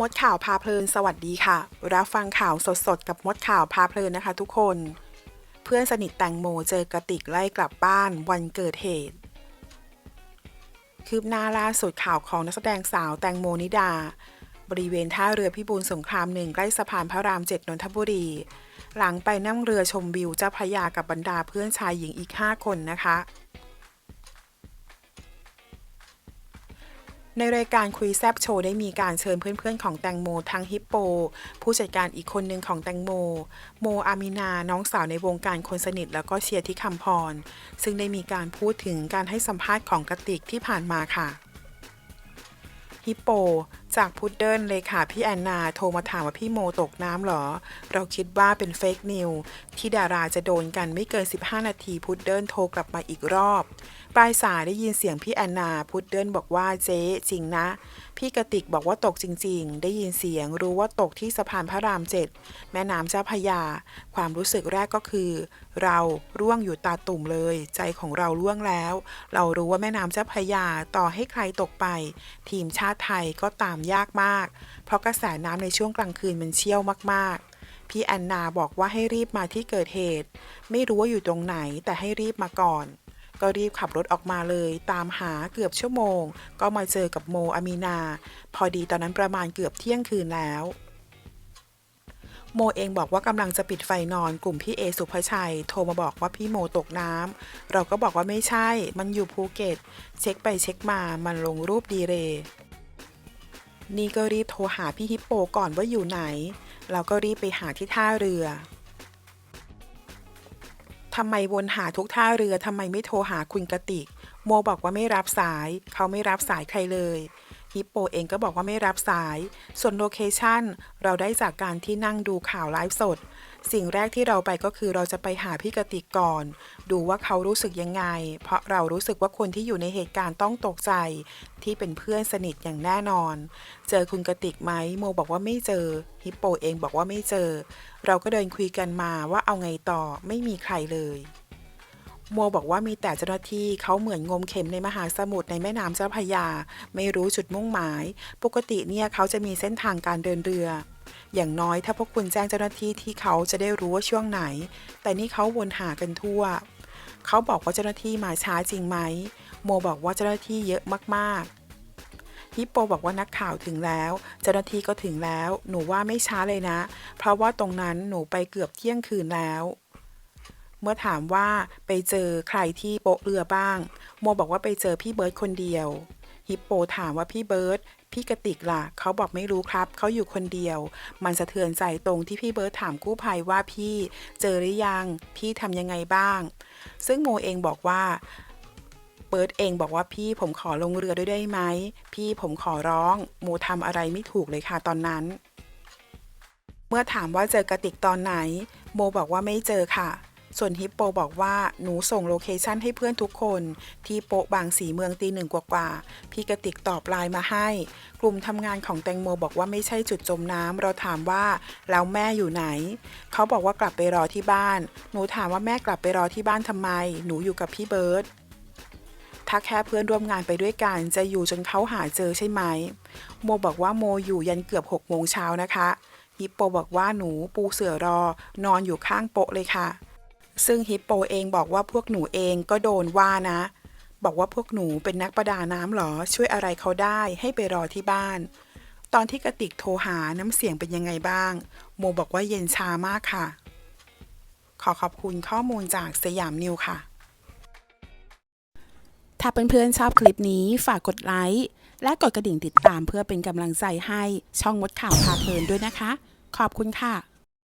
มดข่าวพาเพลินสวัสดีค่ะ รับฟังข่าวสดๆ กับมดข่าวพาเพลินนะคะทุกคน เพื่อนสนิทแตงโมเจอกระติกไล่กลับบ้านวันเกิดเหตุ คืบหน้าล่าสุดข่าวของนักแสดงสาวแตงโมนิดา บริเวณท่าเรือพิบูลสงครามหนึ่งใกล้สะพานพระรามเจ็ดนนทบุรี หลังไปนั่งเรือชมวิวเจ้าพระยากับบรรดาเพื่อนชายหญิงอีก 5 คนนะคะ ในรายการคุยแซบโชว์ได้มีการเชิญเพื่อนๆของแตงโมทั้งฮิปโป ผู้จัดการอีกคนหนึ่งของแตงโม โมอามินา น้องสาวในวงการคนสนิท แล้วก็เชียร์ที่คำพร ซึ่งได้มีการพูดถึงการให้สัมภาษณ์ของกระติกที่ผ่านมาค่ะฮิปโป จากพุดเดิลเลยค่ะพี่แอนนาโทรมาถามว่าพี่โมตกน้ำเหรอ เราคิดว่าเป็นเฟกนิวที่ดาราจะโดนกันไม่เกิน 15 นาทีพุดเดิลโทรกลับมาอีกรอบ ปลายสายได้ยินเสียงพี่แอนนาพุดเดิลบอกว่าเจ๊จริงนะ พี่กระติกบอกว่าตกจริง ๆ ได้ยินเสียงรู้ว่าตกที่สะพานพระรามเจ็ดแม่น้ำเจ้าพยา ความรู้สึกแรกก็คือ เราร่วงอยู่ตาตุ่มเลย ใจของเราร่วงแล้ว เรารู้ว่าแม่น้ำเจ้าพยาต่อให้ใครตกไป ทีมชาติไทยก็ตามยากมาก เพราะกระแสน้ำในช่วงกลางคืนมันเชี่ยวมากๆ พี่แอนนาบอกว่าให้รีบมาที่เกิดเหตุ ไม่รู้ว่าอยู่ตรงไหนแต่ให้รีบมาก่อน ก็รีบขับรถออกมาเลย ตามหาเกือบชั่วโมง ก็มาเจอกับโมอามีนา พอดีตอนนั้นประมาณเกือบเที่ยงคืนแล้วโมเองบอกว่ากำลังจะปิดไฟนอนกลุ่มพี่เอสุภชัย โทรมาบอกว่าพี่โมตกน้ำ เราก็บอกว่าไม่ใช่ มันอยู่ภูเก็ต เช็คไปเช็คมา มันลงรูปดีเรย์ นี่ก็รีบโทรหาพี่ฮิปโปก่อนว่าอยู่ไหนเราก็รีบไปหาที่ท่าเรือทำไมวนหาทุกท่าเรือทำไมไม่โทรหาคุณกติก โมบอกว่าไม่รับสาย เขาไม่รับสายใครเลยฮิปโปเองก็บอกว่าไม่รับสาย ส่วนโลเคชั่นเราได้จากการที่นั่งดูข่าวไลฟ์สด สิ่งแรกที่เราไปก็คือเราจะไปหาพี่กติกก่อน ดูว่าเขารู้สึกยังไง เพราะเรารู้สึกว่าคนที่อยู่ในเหตุการณ์ต้องตกใจ ที่เป็นเพื่อนสนิทอย่างแน่นอน เจอคุณกติกไหมโมบอกว่าไม่เจอ ฮิปโปเองบอกว่าไม่เจอ เราก็เดินคุยกันมาว่าเอาไงต่อไม่มีใครเลย โมบอกว่ามีแต่เจ้าหน้าที่เขาเหมือนงมเข็มในมหาสมุทรในแม่น้ำเจ้าพระยา ไม่รู้จุดมุ่งหมาย ปกติเนี่ยเขาจะมีเส้นทางการเดินเรือ อย่างน้อยถ้าพวกคุณแจ้งเจ้าหน้าที่ที่เขาจะได้รู้ว่าช่วงไหน แต่นี่เขาวนหากันทั่ว เขาบอกว่าเจ้าหน้าที่มาช้าจริงไหมโมบอกว่าเจ้าหน้าที่เยอะมากๆฮิปโปบอกว่านักข่าวถึงแล้ว เจ้าหน้าที่ก็ถึงแล้ว หนูว่าไม่ช้าเลยนะ เพราะว่าตรงนั้นหนูไปเกือบเที่ยงคืนแล้ว มื่อถามว่าไปเจอใครที่โป๊ะเรือบ้าง โมบอกว่าไปเจอพี่เบิร์ดคนเดียว ฮิปโปถามว่าพี่เบิร์ดพี่กติกล่ะ เขาบอกไม่รู้ครับ เขาอยู่คนเดียว มันสะเทือนใจตรงที่พี่เบิร์ดถามกู้ภัยว่าพี่เจอหรือยัง พี่ทำยังไงบ้าง ซึ่งโมเองบอกว่าเบิร์ดเองบอกว่าพี่ผมขอลงเรือด้วยได้ไหม พี่ผมขอร้อง โมทำอะไรไม่ถูกเลยค่ะตอนนั้น เมื่อถามว่าเจอกระติกตอนไหน โมบอกว่าไม่เจอค่ะ ส่วนฮิปโปบอกว่าหนูส่งโลเคชันให้เพื่อนทุกคน ที่โปะบางสีเมืองตีหนึ่งกว่าๆพี่กระติกตอบไลน์มาให้ กลุ่มทำงานของแตงโมบอกว่าไม่ใช่จุดจมน้ำเราถามว่าแล้วแม่อยู่ไหน เขาบอกว่ากลับไปรอที่บ้าน หนูถามว่าแม่กลับไปรอที่บ้านทำไม หนูอยู่กับพี่เบิร์ตถ้าแค่เพื่อนร่วมงานไปด้วยกันจะอยู่จนเขาหาเจอใช่ไหม โมบอกว่าโมอยู่ยันเกือบ6กโมงเช้านะคะฮิปโปบอกว่าหนูปูเสือรอนอนอยู่ข้างโปะเลยค่ะ ซึ่งฮิปโปเองบอกว่าพวกหนูเองก็โดนว่านะ บอกว่าพวกหนูเป็นนักประดาน้ำเหรอ ช่วยอะไรเขาได้ให้ไปรอที่บ้าน ตอนที่กระติกโทรหาน้ำเสียงเป็นยังไงบ้าง โมบอกว่าเย็นชามากค่ะ ขอขอบคุณข้อมูลจากสยามนิวค่ะ ถ้าเพื่อนๆชอบคลิปนี้ฝากกดไลค์และกดกระดิ่งติดตามเพื่อเป็นกำลังใจให้ช่องมดข่าวพาเพลินด้วยนะคะ ขอบคุณค่ะ